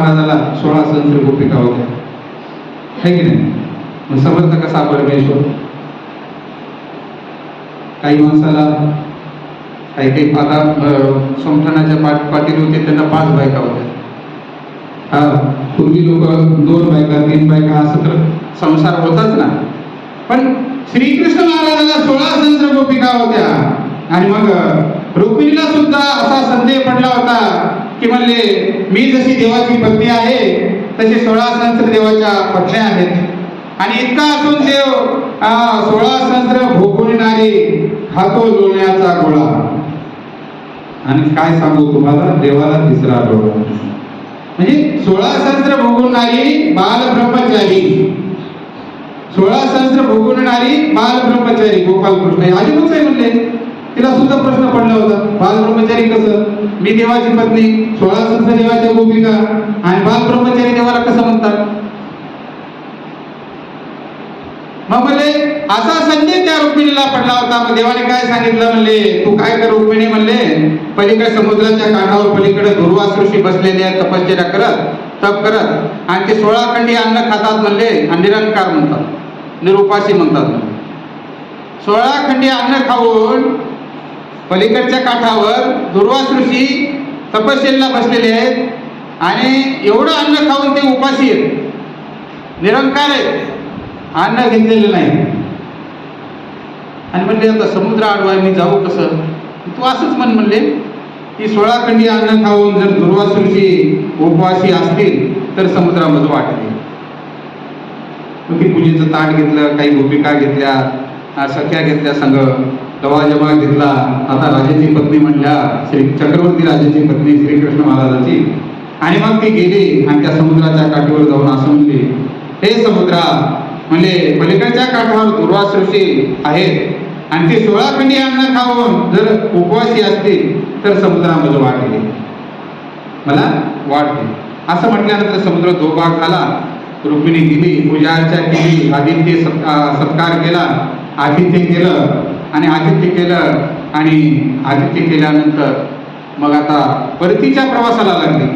महाराजाला सोळा सहस्र गोपिका होत्या है की नाही? मग समर्थ कसा परमेश्वर काही माणसाला काही काही आता अं, समठाणाच्या पाठ पाटील होते त्यांना पाच बायका होत्या. हा पूर्वी लोक दोन बायका तीन बायका असं तर संसार होताच ना. पण श्रीकृष्ण महाराजाला सोळा सहस्र गोपिका होत्या? आणि मग रुक्मिणीला सुद्धा असा संदेह पडला होता की म्हणले मी जशी देवाची पत्नी आहे तशी सोळा सहस्र देवाच्या पत्न्या आहेत. आणि इतका असून देव सोळा सहस्र भोगविणारी खातो लोण्याचा गोळा. आणि काय सांगू तुम्हाला? देवाला तिसरा डोळा म्हणजे सोळा सहस्र भोगवणारी बालब्रह्मचारी सोळा सहस्र भोगवणारी बालब्रह्मचारी गोपाल कृष्ण हे आहे म्हणले. तिला सुद्धा प्रश्न पडला होता. बाल ब्रह्मचारी कसं? मी देवाची पत्नी सोळा संत देवाच्या गोपिका आणि बाल ब्रह्मचारी देवाला कसं म्हणतात? मग म्हणले असा संदेश त्या रुक्मिणीला पडला होता. मग देवाने काय सांगितलं म्हणले? तू काय कर रुक्मिणी? म्हणले पलीकडे समुद्राच्या काठावर पलीकडे दुर्वास ऋषी बसलेले आहेत तपश्चर्या करत तप करत आणि ते सोळा खंडी अन्न खातात म्हणले आणि निरंकार म्हणतात निरुपाशी म्हणतात सोळा खंडी अन्न खाऊन पलीकडच्या काठावर दुर्वास ऋषी तपश्चर्याला बसलेले आहेत आणि एवढं अन्न खाऊन ते उपाशी आहेत. निरंकार आहेत. अन्न घेतलेलं नाही. आणि म्हणले आता समुद्र आडवाय मी जाऊ कसं? तू असंच म्हण म्हणले की सोळा खंडी अन्न खाऊन जर दुर्वास ऋषी उपवासी असतील तर समुद्रामध्ये वाटते मग पूजेचं ताट घेतलं काही भूमिका घेतल्या सख्या घेतल्या संघ लवाजमा घेतला आता राजाची पत्नी म्हणल्या श्री चक्रवर्ती राजाची पत्नी श्रीकृष्ण महाराजाची. आणि मग ती गेली आणि त्या समुद्राच्या काठीवर जाऊन असं म्हणली हे समुद्रा म्हणजे पलीकडच्या काठावर दुर्वास ऋषी आहेत. आणि ते सोळा खंडी अन्न खाऊन जर उपवासी असतील तर समुद्रामध्ये वाट येईल मला वाट गेली. असं म्हटल्यानंतर समुद्र जो भाग झाला. रुक्मिणी दिली पूजा अर्चा केली आदित्य सत्कार केला आदित्य केलं. आणि आदित्य केलं आणि आदित्य केल्यानंतर मग आता परतीच्या प्रवासाला लागली.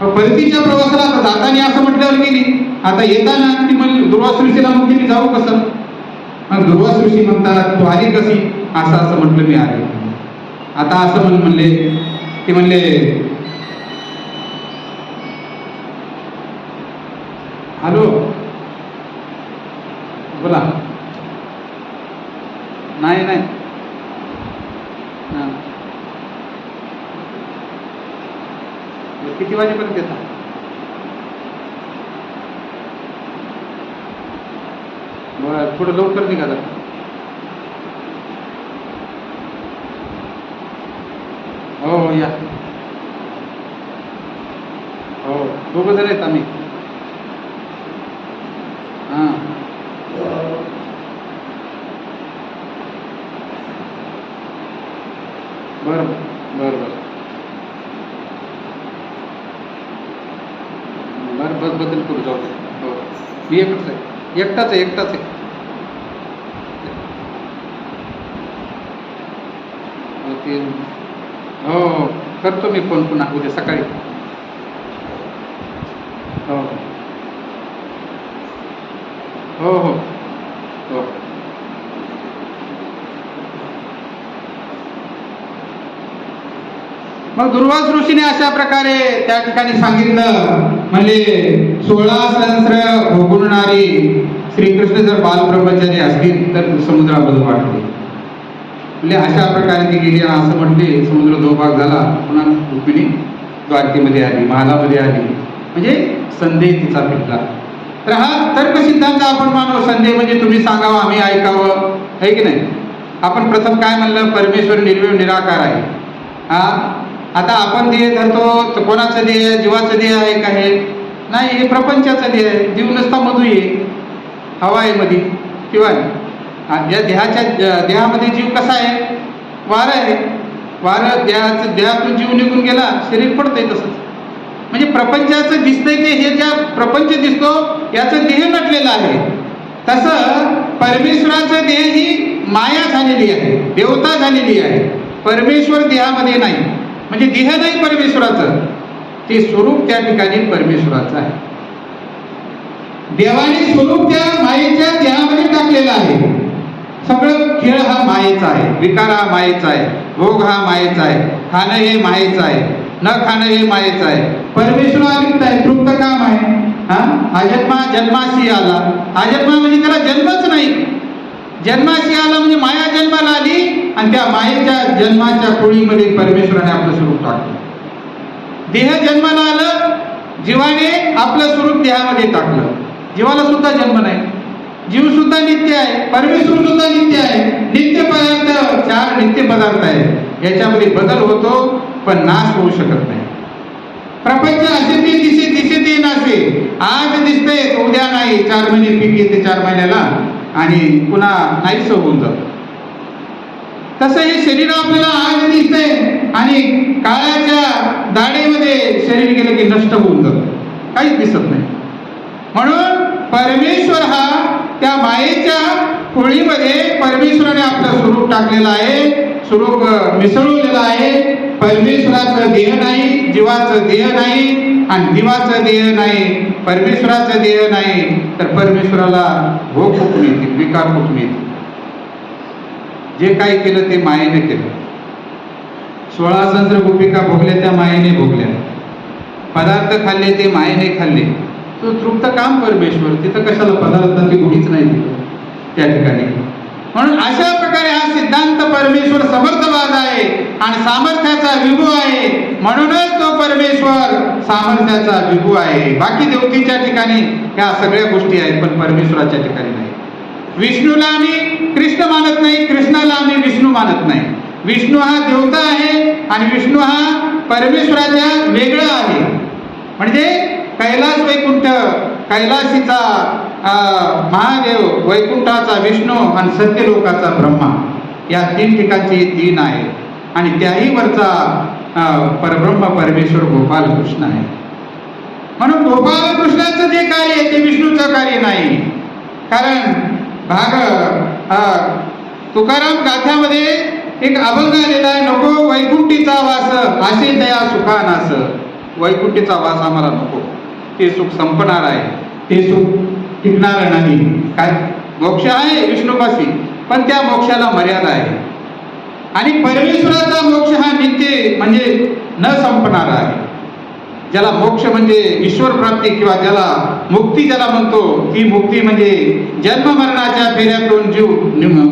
परतीच्या प्रवासाला आता जाताना असं म्हटल्यावर गेली आता येताना ती म्हण दुर्वास ऋषीला म्हणते मी जाऊ कसं? मग दुर्वास ऋषी म्हणतात तू आली कशी? असं असं म्हटलं मी आले. आता असं म्हण म्हणले ते म्हणले हॅलो बोला. नाही नाही. किती वाजेपर्यंत येतात बरं थोडं लवकर निघाला हो हो या. हो दोघं जण आहेत आम्ही हां बरं बरं बरं. बरं बस बदल करू जाऊ दे. हो. मी एकटाच आहे. एकटाच आहे एकटाच आहे. हो, ते हो हो करतो मी फोन पुन्हा उद्या सकाळी. हो हो. हो हो. मग दुर्वास ऋषीने अशा प्रकारे त्या ठिकाणी सांगितलं. म्हणजे सोळा सहस्र भोगवणारी श्रीकृष्ण जर बालब्रह्मचारी असतील तर समुद्रामध्ये वाटते म्हणजे अशा प्रकारे ती गेली असं म्हटले समुद्र दोभाग झाला. पुन्हा रुक्मिणी द्वारकेमध्ये आली महालामध्ये आली. म्हणजे संदेह तिचा भेटला. तर हा तर्क सिद्धांत आपण मानव संदेह म्हणजे तुम्ही सांगावं आम्ही ऐकावं. आहे की नाही? आपण प्रथम काय म्हणलं? परमेश्वर निर्विण निराकार आहे. हा? आता आपण ध्येय धरतो तर कोणाचं ध्येय जीवाचं ध्येय आहे का हे? नाही हे प्रपंचाचं ध्येय आहे. जीव नसता मधू आहे. हवा आहे मध्ये किंवा या देहाच्या देहामध्ये जीव कसा आहे? वारं आहे. वारं देहाचं देहातून जीव निघून गेला शरीर पडतंय तसंच. म्हणजे प्रपंचाचं दिसतंय ते हे ज्या प्रपंच दिसतो याचं देह नटलेलं आहे. तसं परमेश्वराचं देह ही माया झालेली आहे. देवता झालेली आहे. परमेश्वर देहामध्ये नाही. म्हणजे देह नाही परमेश्वराचं. ते स्वरूप त्या ठिकाणी परमेश्वराचं आहे. देवाने स्वरूप त्या मायेच्या देहामध्ये टाकलेलं आहे. सगळं खेळ हा मायेचा आहे. विकार हा मायेचा आहे. भोग हा मायेचा आहे. खाणं हे मायेचं आहे. न खाणं हे मायेचं आहे. परमेश्वरालिप्त आहे. तृप्त काम आहे. हा? अजन्मा जन्माशी आला. अजन्मा म्हणजे त्याला जन्मच नाही. जन्माशी आला म्हणजे माया जन्माला आली. आणि त्या मायेच्या जन्माच्या खोळीमध्ये परमेश्वराने आपलं स्वरूप टाकलं. देह जन्माला आलं जीवाने आपलं स्वरूप देहामध्ये टाकलं. जीवाला सुद्धा जन्म नाही. जीव सुद्धा नित्य आहे. परमेश्वर सुद्धा नित्य आहे. नित्य पदार्थ चार नित्य पदार्थ आहेत. याच्यामध्ये बदल होतो पण नाश होऊ शकत नाही. प्रपंच असे ते दिसे दिसे ते नासे आज दिसते उद्या नाही. चार महिने पीक येते चार महिन्याला आणि पुन्हा नाहीच होऊन जातं. तसं हे शरीर आपल्याला आज दिसते आणि काळाच्या दाढीमध्ये शरीर गेलं की नष्ट होऊन जातं. काहीच दिसत नाही. म्हणून परमेश्वर हा त्या मायेच्या खोळीमध्ये परमेश्वराने आपलं स्वरूप टाकलेलं आहे. स्वरूप अ, मिसळवलेलं आहे. परमेश्वराचं देह नाही जीवाचं देह नाही आणि जीवाचं देह नाही परमेश्वराचं देह नाही. तर परमेश्वराला भोग कुठून येतील? विकार कुठून येतील? जे काय केलं ते मायेने केलं. सोळा संत्र गोपिका भोगल्या त्या मायेने भोगल्या. पदार्थ खाल्ले ते मायेने खाल्ले. तो तृप्त काम परमेश्वर. तिथं कशाला पदार्थाची गुढीच नाही त्या ठिकाणी. म्हणून अशा प्रकारे हा सिद्धांत परमेश्वर समर्थवाद आहे आणि सामर्थ्याचा विभू आहे. म्हणूनच तो परमेश्वर सामर्थ्याचा विभू आहे. बाकी देवतीच्या ठिकाणी ह्या सगळ्या गोष्टी आहेत पण परमेश्वराच्या ठिकाणी नाही. विष्णूला आम्ही कृष्ण मानत नाही कृष्णाला आम्ही विष्णू मानत नाही. विष्णू हा देवता आहे आणि विष्णू हा परमेश्वराच्या वेगळा आहे. म्हणजे कैलास वैकुंठ कैलासीचा महादेव वैकुंठाचा विष्णू आणि सत्यलोकाचा ब्रह्मा या तीन ठिकाणचे तीन आहे आणि त्याही वरचा परब्रह्म परमेश्वर गोपाल कृष्ण आहे. म्हणून गोपाल कृष्णाचं जे कार्य आहे ते विष्णूचं कार्य नाही. कारण भाग तुकाराम गाथ्यामध्ये एक अभंग आलेला आहे नको वैकुंठीचा वास असे दया सुखानास. वैकुंठीचा वास आम्हाला नको. ते सुख संपणार आहे. ते सुख टिकणार नाही. काय? मोक्ष आहे विष्णुपाशी पण त्या मोक्षाला मर्यादा आहे. आणि परमेश्वराचा मोक्ष हा नित्य म्हणजे न संपणार आहे. ज्याला मोक्ष म्हणजे ईश्वर प्राप्ती किंवा ज्याला मुक्ती ज्याला म्हणतो ती मुक्ती म्हणजे जन्म मरणाच्या फेऱ्यातून जीव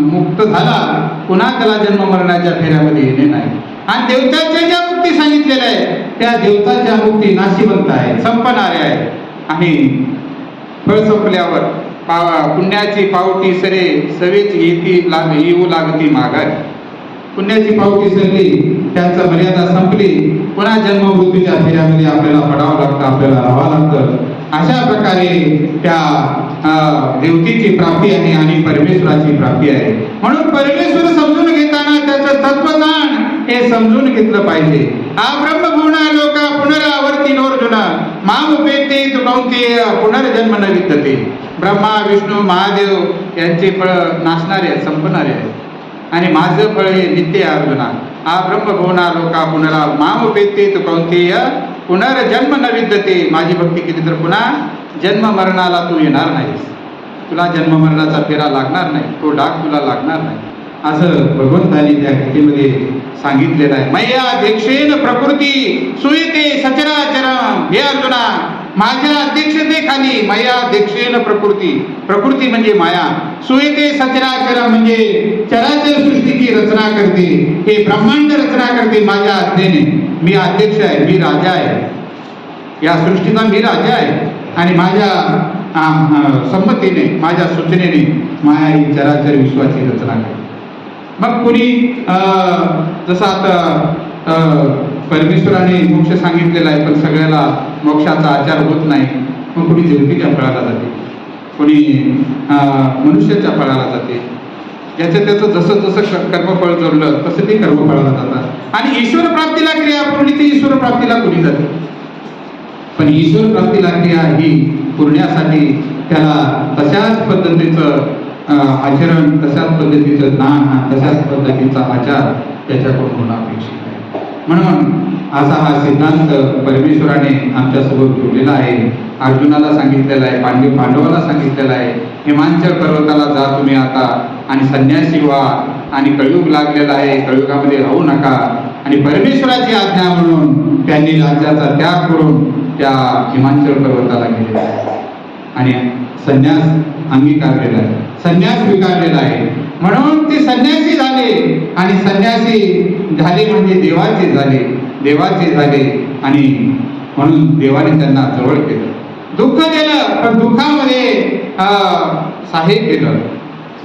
मुक्त झाला. पुन्हा त्याला जन्म मरणाच्या फेऱ्यामध्ये येणे नाही. आणि देवताच्या ज्या मुक्ती सांगितलेल्या आहेत त्या देवताच्या मुक्ती नाशिवंत आहे संपणाऱ्या आहेत. आणि फळ संपल्यावर पावा पुण्याची पावटी सरे सवेच येती लाग येऊ लागती माघारी. पुण्याची पावती सरली त्यांचा मर्यादा संपली. पुन्हा जन्मभूमीच्या मृत्यूच्या फेऱ्यामध्ये आपल्याला पडावं लागतं आपल्याला राहावं लागतं. अशा प्रकारे त्या देवतेची प्राप्ती आहे आणि परमेश्वराची प्राप्ती आहे. म्हणून परमेश्वर समजून घेताना त्याचं तत्वज्ञान हे समजून घेतलं पाहिजे. हा ब्रह्मभुवना लोक पुनरावर्ती नोर्जुना माम उपेते तुकवते पुनर्जन्म न विद्यते. ब्रह्मा विष्णू महादेव यांचे फळ नाशणारे आहेत संपणारे. आहेत आणि माझं फळ हे नित्य अर्जुना. हा ब्रह्मभुवना लोका पुनरा माम उपेते कौंतेय पुनर्जन्म न विद्यते माझी भक्ती केली तर पुन्हा जन्म मरणाला तू येणार नाहीस तुला जन्म मरणाचा फेरा लागणार नाही तो डाग तुला लागणार नाही असं भगवंतानी त्या गीतेमध्ये सांगितलेलं आहे मैया अध्यक्षेन प्रकृती सुयते सचराचरम हे अर्जुना माझ्या अध्यक्षतेखाली माया अध्यक्षेन प्रकृती. प्रकृती म्हणजे माया. सुयते सचराचर म्हणजे चराचर सृष्टीची रचना करते. हे ब्रह्मांड रचना करते माझ्या आज्ञेने. मी अध्यक्ष आहे मी राजा आहे. या सृष्टीचा मी राजा आहे. आणि माझ्या संमतीने माझ्या सूचनेने माया ही चराचर विश्वाची रचना करते. मग कुणी जसं आता परमेश्वराने मोक्ष सांगितलेला आहे पण सगळ्याला मोक्षाचा आचार होत नाही. मग कुणी देवतेच्या फळाला जाते? कुणी मनुष्याच्या फळाला जाते? याचं त्याचं जसं जसं कर्मफळ जोडलं तसं ते कर्मफळाला जातात. आणि ईश्वर प्राप्तीला क्रिया पूर्णी ते ईश्वर प्राप्तीला कुणी जाते? पण ईश्वर प्राप्तीला क्रिया ही पुरण्यासाठी त्याला तशाच पद्धतीचं आचरण तशाच पद्धतीचं ज्ञान तशाच पद्धतीचा आचार त्याच्याकडून होणं अपेक्षित म्हणून असा हा सिद्धांत परमेश्वराने आमच्यासोबत ठेवलेला आहे. अर्जुनाला सांगितलेला आहे पांडव पांडवाला सांगितलेला आहे हिमांचल पर्वताला जा तुम्ही आता आणि संन्यासी व्हा आणि कळयुग लागलेला आहे कळयुगामध्ये राहू नका. आणि परमेश्वराची आज्ञा म्हणून त्यांनी राज्याचा त्याग करून त्या हिमांचल पर्वताला गेलेला आहे. आणि संन्यास अंगीकारलेला आहे. संन्यास स्वीकारलेला आहे. म्हणून ते संन्यासी झाले आणि संन्यासी झाले म्हणजे देवाचे झाले देवाचे झाले आणि म्हणून देवाने त्यांना जवळ केलं. दुःख दिलं पण दुःखामध्ये अं, सहाय्य केलं.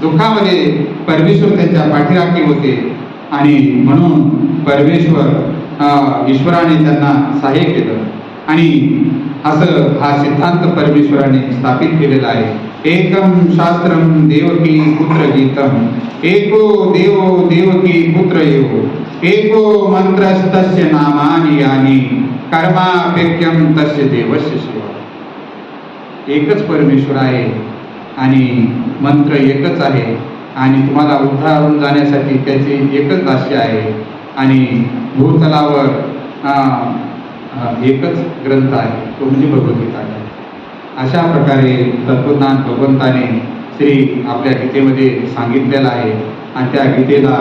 दुःखामध्ये परमेश्वर त्यांच्या पाठीराखी होते आणि म्हणून परमेश्वर ईश्वराने त्यांना सहाय्य केलं. आणि असं हा सिद्धांत परमेश्वराने स्थापित केलेला आहे. एकम शास्त्रम देवकी पुत्र गीतम एको देवो देवकी पुत्र येऊ एको मंत्रस्तस्य नामानि कर्मा कर्मापेक्यम तस्य देवस्य शिवा। एकच परमेश्वर आहे आणि मंत्र एकच आहे आणि तुम्हाला उद्धारून जाण्यासाठी त्याचे एकच भाष्य आहे आणि भूतलावर एकच ग्रंथ आहे तो म्हणजे भगवद्गीता आहे. अशा प्रकारे तत्वज्ञान भगवंताने श्री आपल्या गीतेमध्ये सांगितलेलं आहे. आणि त्या गीतेला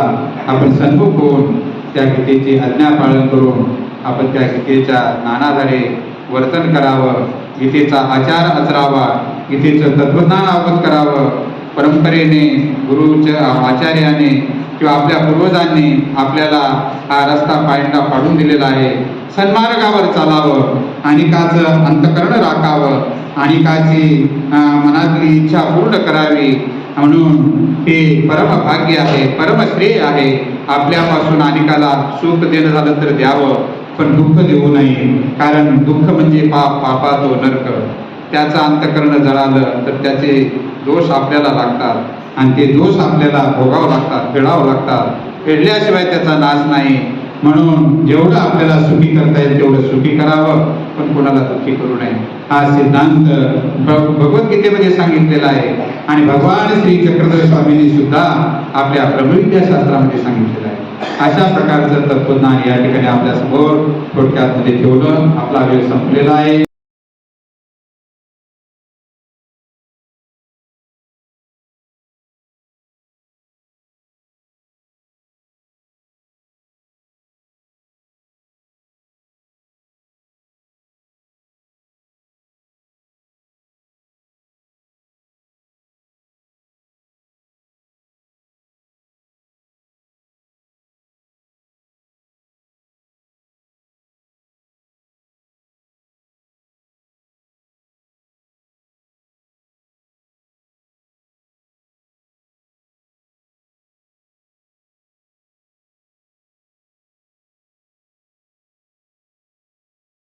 आपण सन्मुख होऊन त्या गीतेची आज्ञा पालन करून आपण त्या गीतेच्या नानाधारे वर्तन करावं गीतेचा आचार आचरावा गीतेचं तत्वज्ञान अवगत करावं परंपरेने गुरुच्या आचार्याने किंवा आपल्या पूर्वजांनी आपल्याला हा रस्ता पायंडा पाडून दिलेला आहे. सन्मार्गावर चालावं अनिकाचं अंतकरण राखावं अनेकाची मनातली इच्छा पूर्ण करावी. म्हणून हे परम भाग्य आहे परमश्रेय आहे. आपल्यापासून अनेकाला सुख देणं झालं तर द्यावं पण दुःख देऊ नये. कारण दुःख म्हणजे पाप पापा तो नरक. त्याचं अंतकरण जळालं तर त्याचे दोष आपल्याला लागतात. आणि ते दोष आपल्याला भोगावं लागतात फेडावं लागतात. फेडल्याशिवाय त्याचा नाश नाही. म्हणून जेवढं आपल्याला सुखी करता येईल तेवढं सुखी करावं. पण कोणाला दुःखी करू नये. हा सिद्धांत भगवद्गीतेमध्ये सांगितलेला आहे. आणि भगवान श्री चक्रधर स्वामींनी सुद्धा आपल्या ब्रह्मविद्या शास्त्रामध्ये सांगितलेलं आहे. अशा प्रकारचं तत्वज्ञान या ठिकाणी आपल्यासमोर थोडक्यात मध्ये ठेवलं. आपला वेळ संपलेला आहे.